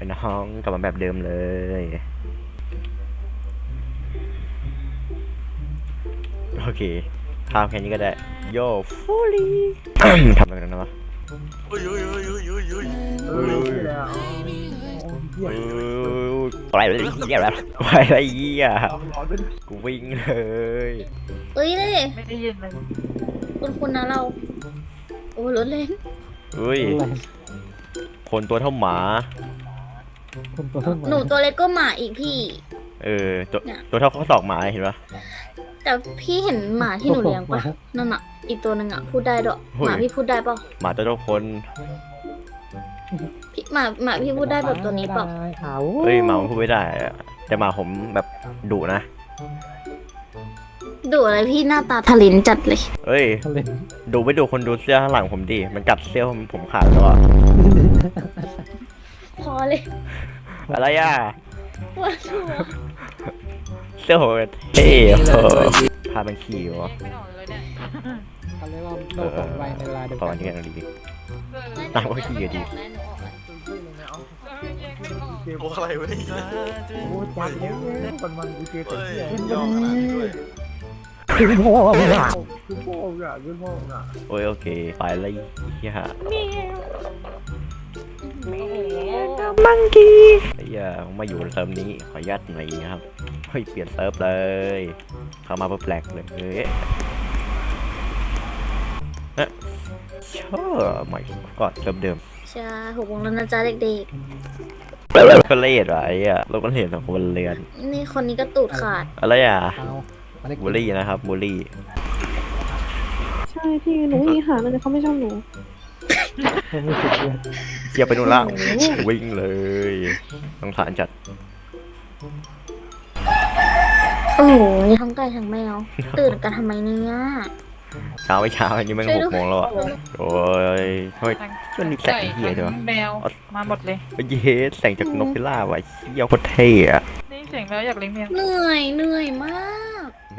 ไอ้น้องกลับมาแบบเดิมเลย โอเคข้ามแค่นี้ก็ได้ โย่ฟูลี่ทำอะไรกันนะวะอุ้ยอุ้ยอุ้ยอุ้ยอุ้ยอุ้ยออรู้แล้วโอ้เอเหี้ยอไปเลยเหี้ยแล้วไปเลยเหี้ยเอาร้อนด้วยกูวิ่งเลยเอ้ยเลยไม่ได้ยินเลยคุณคุณนะเรา โอ้รถเล่นเฮ้ยคนตัวเท่าหมา คนตัวเท่าหนูตัวเล็กก็หมาอีกพี่ เออตัวเนี่ย ตัวเท่าข้อศอกหมาเห็นปะ แต่พี่เห็นหมาที่หนูเลี้ยงปะนั่นอะอีกตัวหนึ่งอะพูดได้ด้วยหมาพี่พูดได้เปล่าหมาตัวเท่าคนพี่หมาหมาพี่พูดได้แบบตัวนี้เปล่าเขาเฮ้ยหมาผมพูดไม่ได้อะแต่หมาผมแบบดุนะดูอะไรพี่หน้าตาทะลินจัดเลยเฮ้ยทะเลดูไม่ดูคนดูเสื้อข้างหลังผมดิมันกัดเสื้อผมผมขาดแล้วอะพ อเลยอะไรอะปวดหัวเสื้อผมเท่เออพามันขี่วะไม่ออกเลยเนี่ยเขาเรียกว่าโลกของไวในเวลาเดียวประกัมาณนนี้กันดีเออตามก็ขี่อยู่ดีแยกไม่ออกโอ้อะไรวะเนี่ยโอ้จับเลยคนมันกูเจอแต่เฮ้ยเหี้ยย่อขนาดนี้ด้วยคือพ่อมึงอะคือพ่อมึงอะคือพ่อมึงอะโอ้ยโอเค ไปเลยเฮีย มังกี้ไอ้เหี้ยผมมาอยู่เซิร์ฟนี้ ขออนุญาตหน่อยนะครับเฮ้ยเปลี่ยนเซิร์ฟเลย เข้ามาเพื่อแปลกเลยเฮ้ยเอ๊ะเชื่อใหม่ก่อนเซิร์ฟเดิมใช่หกโมงแล้วนะจ๊ะเด็กก็เล่นว่ะไอ้เหี้ยเราก็เห็นสองคนเรียนๆนี่คนนี้ก็ตูดขาด อะไรอะเอามาได้บูลลี่นะครับบูลลี่ ใช่พี่หนูมีหามันแต่เขาไม่ชอบหนู ไม่สุดเลยเชียร์ไปนู่นละวิ่งเลยสงสารจัดโอ้โหทั้งไก่ทั้งแมว ตื่นกันทำไมเนี่ยเช้าไม่เช้าอันนี้แม่งช่วยหด้กวยโมงแล้วอะโอ้ยเฮ้ย มันมีแสงเหี้ยด้วยวะ แมวมาหมดเลยเย้แสงจากนกพิราบว่ะเชี่ยโคตรเท่อะนี่เสียงแมวอยากเลี้ยงแมว เหนื่อยเหนื่อยมาก เ